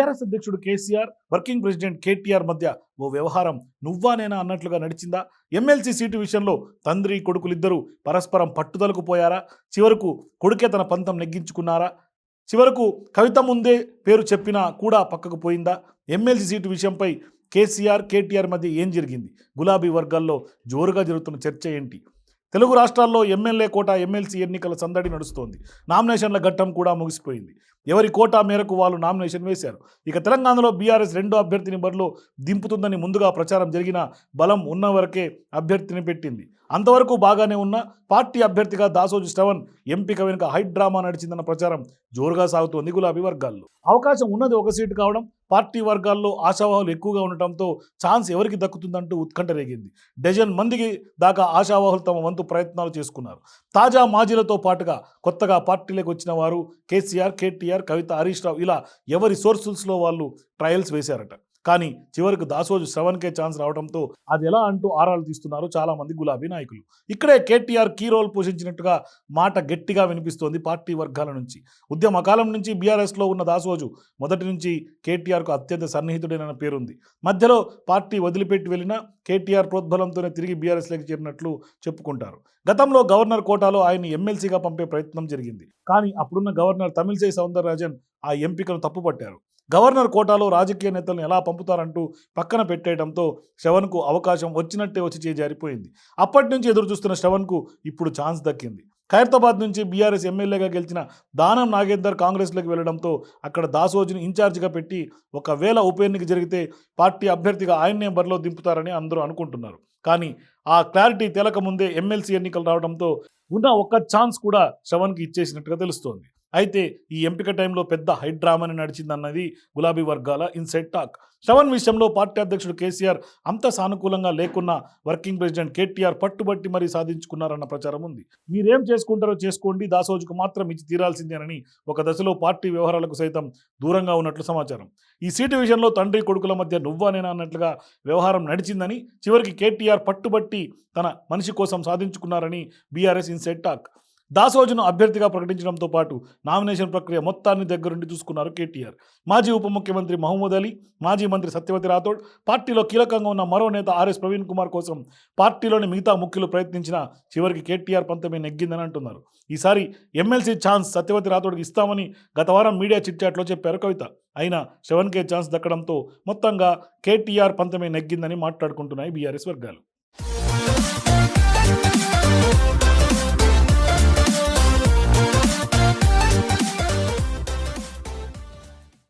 TRS అధ్యక్షుడు KCR working president KTR మధ్య ఓ వ్యవహారం నువ్వా నేనా అన్నట్లుగా నడిచిందా? ఎమ్మెల్సీ సీటు విషయంలో తండ్రి కొడుకులిద్దరూ పరస్పరం పట్టుదలకు పోయారా? చివరకు కొడుకే తన పంతం నెగ్గించుకున్నారా? చివరకు కవిత ముందే పేరు చెప్పినా కూడా పక్కకు పోయిందా? ఎమ్మెల్సీ సీటు విషయంపై కేసీఆర్ కేటీఆర్ మధ్య ఏం జరిగింది? గులాబీ వర్గాల్లో జోరుగా జరుగుతున్న చర్చ ఏంటి? తెలుగు రాష్ట్రాల్లో ఎమ్మెల్యే కోట ఎమ్మెల్సీ ఎన్నికల సందడి నడుస్తోంది. నామినేషన్ల ఘట్టం కూడా ముగిసిపోయింది. ఎవరి కోటా మేరకు వాళ్ళు నామినేషన్ వేశారు. ఇక తెలంగాణలో బీఆర్ఎస్ రెండో అభ్యర్థిని బరిలో దింపుతుందని ముందుగా ప్రచారం జరిగిన బలం ఉన్న వరకే అభ్యర్థిని పెట్టింది. అంతవరకు బాగానే ఉన్న పార్టీ అభ్యర్థిగా దాసోజు శ్రవణ్ ఎంపిక వెనుక హైట్ డ్రామా నడిచిందన్న ప్రచారం జోరుగా సాగుతోంది గులాబీ వర్గాల్లో. అవకాశం ఉన్నది ఒక సీటు కావడం పార్టీ వర్గాల్లో ఆశావాహులు ఎక్కువగా ఉండటంతో ఛాన్స్ ఎవరికి దక్కుతుందంటూ ఉత్కంఠ రేగింది. డజన్ మందికి దాకా ఆశావాహులు తమ వంతు ప్రయత్నాలు చేసుకున్నారు. తాజా మాజీలతో పాటుగా కొత్తగా పార్టీలోకి వచ్చిన వారు కేసీఆర్ కేటీఆర్ కవిత హరీష్ రావు ఇలా ఎవరి సోర్సెస్లో వాళ్ళు ట్రయల్స్ వేశారట. కానీ చివరికి దాసోజు శ్రవణ్కే ఛాన్స్ రావడంతో అది ఎలా అంటూ ఆరాలు తీస్తున్నారు చాలామంది గులాబీ నాయకులు. ఇక్కడే కేటీఆర్ కీ రోల్ పోషించినట్టుగా మాట గట్టిగా వినిపిస్తోంది పార్టీ వర్గాల నుంచి. ఉద్యమ కాలం నుంచి బీఆర్ఎస్లో ఉన్న దాసోజు మొదటి నుంచి కేటీఆర్కు అత్యంత సన్నిహితుడైన పేరుంది. మధ్యలో పార్టీ వదిలిపెట్టి వెళ్ళిన కేటీఆర్ ప్రోద్బలంతోనే తిరిగి బీఆర్ఎస్లోకి చేరినట్లు చెప్పుకుంటారు. గతంలో గవర్నర్ కోటాలో ఆయన్ని ఎమ్మెల్సీగా పంపే ప్రయత్నం జరిగింది. కానీ అప్పుడున్న గవర్నర్ తమిళసై సౌందరరాజన్ ఆ ఎంపికను తప్పుపట్టారు. గవర్నర్ కోటాలో రాజకీయ నేతలను ఎలా పంపుతారంటూ పక్కన పెట్టేయడంతో శ్రవణ్కు అవకాశం వచ్చినట్టే వచ్చి చేజారిపోయింది. అప్పటి నుంచి ఎదురు చూస్తున్న శ్రవణ్కు ఇప్పుడు ఛాన్స్ దక్కింది. ఖైరతాబాద్ నుంచి బీఆర్ఎస్ ఎమ్మెల్యేగా గెలిచిన దానం నాగేందర్ కాంగ్రెస్లోకి వెళ్ళడంతో అక్కడ దాసోజుని ఇన్ఛార్జిగా పెట్టి ఒకవేళ ఉప ఎన్నిక జరిగితే పార్టీ అభ్యర్థిగా ఆయన్నే బరిలో దింపుతారని అందరూ అనుకుంటున్నారు. కానీ ఆ క్లారిటీ తెలక ముందే ఎమ్మెల్సీ ఎన్నికలు రావడంతో ఉన్న ఒక్క ఛాన్స్ కూడా శ్రవణ్కి ఇచ్చేసినట్టుగా తెలుస్తోంది. అయితే ఈ ఎంపిక టైంలో పెద్ద హైడ్రామాని నడిచిందన్నది గులాబీ వర్గాల ఇన్సైడ్ టాక్. శ్రవణ్ విషయంలో పార్టీ అధ్యక్షుడు కేసీఆర్ అంత సానుకూలంగా లేకున్నా వర్కింగ్ ప్రెసిడెంట్ కేటీఆర్ పట్టుబట్టి మరీ సాధించుకున్నారన్న ప్రచారం ఉంది. మీరేం చేసుకుంటారో చేసుకోండి దాసోజుకు మాత్రం ఇచ్చి తీరాల్సిందేనని ఒక దశలో పార్టీ వ్యవహారాలకు సైతం దూరంగా ఉన్నట్లు సమాచారం. ఈ సీటు విషయంలో తండ్రి కొడుకుల మధ్య నువ్వానేనా అన్నట్లుగా వ్యవహారం నడిచిందని చివరికి కేటీఆర్ పట్టుబట్టి తన మనిషి కోసం సాధించుకున్నారని బీఆర్ఎస్ ఇన్సైడ్ టాక్. దాసోజును అభ్యర్థిగా ప్రకటించడంతో పాటు నామినేషన్ ప్రక్రియ మొత్తాన్ని దగ్గరుండి చూసుకున్నారు కేటీఆర్. మాజీ ఉప ముఖ్యమంత్రి మహమూద్ అలీ మాజీ మంత్రి సత్యవతి రాథోడ్ పార్టీలో కీలకంగా ఉన్న మరో నేత ఆర్ఎస్ ప్రవీణ్ కుమార్ కోసం పార్టీలోని మిగతా ముఖ్యులు ప్రయత్నించినా చివరికి కేటీఆర్ పంతమే నెగ్గిందని అంటున్నారు. ఈసారి ఎమ్మెల్సీ ఛాన్స్ సత్యవతి రాథోడ్కి ఇస్తామని గత వారం మీడియా చిట్చాట్లో చెప్పారు కవిత. అయినా కే ఛాన్స్ దక్కడంతో మొత్తంగా కేటీఆర్ పంతమే నెగ్గిందని మాట్లాడుకుంటున్నాయి బీఆర్ఎస్ వర్గాలు.